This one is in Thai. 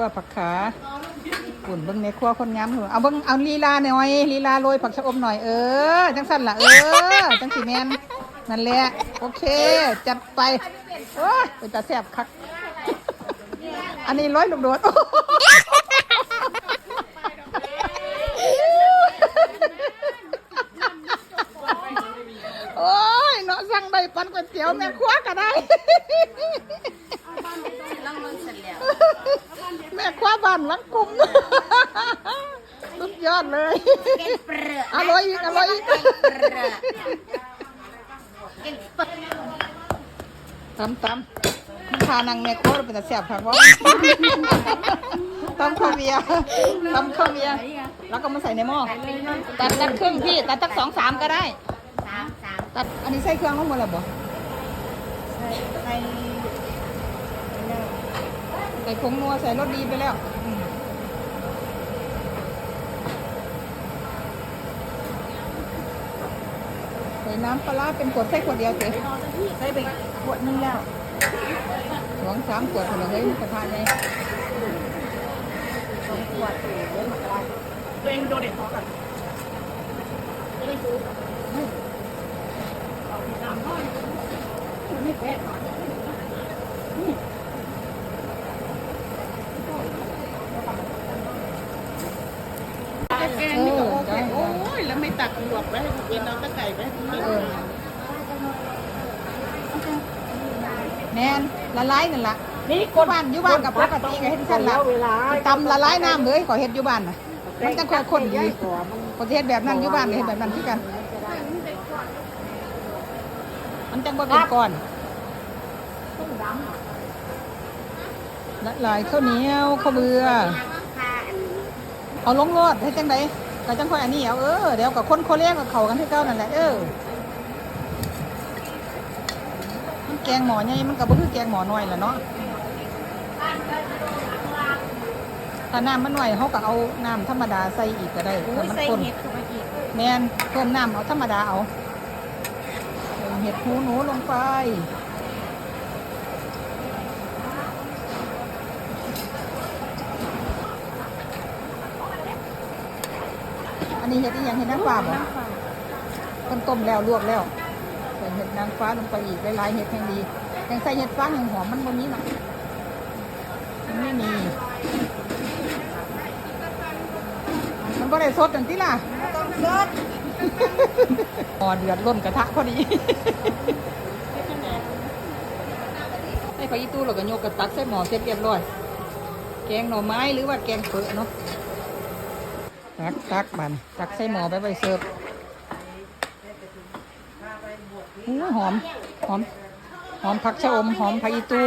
ว่าผักขาปุ่นเบิ้งในครัวคนงามเหรอเอาเบิ้งเอาลีลาหน่อยลีลาโรยผักชะอมหน่อยเออจังสั่นล่ะเออจังสีแมนนั่นแหละโอเค จัดไปโอ้ยเป็นตาแสบคัก อันนี้ร้อยลูกโดด โอ้ยเนาะสั่งได้ปันก๋วย เตี๋ยวแม่ครัวก็ได้ ลองเบิ่งเสร็จแล้วแม่คว้าบ้านหลังกลุ่มสุดยอดเลย เก่งเปรอะอร่อยอีกอร่อยอีก เก่งเปรอะเก่งเปรอะตำตำพานางแม่ครัวเป็นแต่แซ่บค่ะเพราะตำข้าวเบียร์ตำข้าวเบียร์แล้วก็มาใส่ในหม้อตัดตัดครึ่งพี่ตัดตักสองสามก็ได้ สามสามตัดอันนี้ใส่เครื่องลงหมดแล้วบ่ ใส่ใส่ผงนัวใส่รสดีไปแล้วอืมใส่น้ำปลาร้าเป็นขวดใส่ขวดเดียวเจ๊ใส่ไปขวดนึงแล้วสองสามขวดคนละเฮ้ยกระทะไงสองขวดตัวเองโดนเด็ดพอกัน แกงนี่ก็โอเคโอ้ยแล้วไม่ตักหยวกไว้ให้กินเอาตะไก่ไว้ให้กินเออแมนละลายนั่นล่ะนี่กบ้านอยู่บ้านกับปกติก็เฮ็ดสั่นล่ะตำละลายน้ำเลยขอเฮ็ดอยู่บ้านน่ะมันจังค่อยคนดีคนเฮ็ดแบบนั้นอยู่บ้านเฮ็ดแบบนั้นคือกัน มันจังบ่เป็นก้อนละลายข้าวเหนียวข้าวเบือ เอาลงรถให้จังไดก็จังค่อยอันนี้เอาเออเดี๋ยวกับคนโคเรียกับเขากันที่เก้านั่นแหละเออมันแกงหมอใหญ่มันก็บ่คือแกงหมอน้อยล่ะเนาะถ้าน้ำมันหน่อยเขาก็เอาน้ำธรรมดาใส่อีกก็ได้ถ้ามันใส่ข้นเห็ดเข้าไปอีกแมนเพิ่มน้ำเอาธรรมดาเอา เห็ดหูหนูลงไป อันนี้เห็ดอีหยังเห็ดนางฟ้าบ่ต้นต้มแล้วลวกแล้วใส่เห็ดนางฟ้าลงไปอีกหลายๆเห็ดแห่งดีแห่งใส่เห็ดฟ้าแห่งหอมมันบนนี้น่อยมันไม่มี มันก็ได้สดจังที่ล่ะรส พอเดือดล้นกระทะพอดีให้พายีตู้เราก็โยกกระตักใส่หม้อเสร็จเรียบร้อย แกงหน่อไม้หรือว่าแกงเปื่อเนาะ ตักตักบันตักใส่หม้อไปไปเสิร์ฟอู้หอม หอม หอมผักชะอม หอมผักอีตู้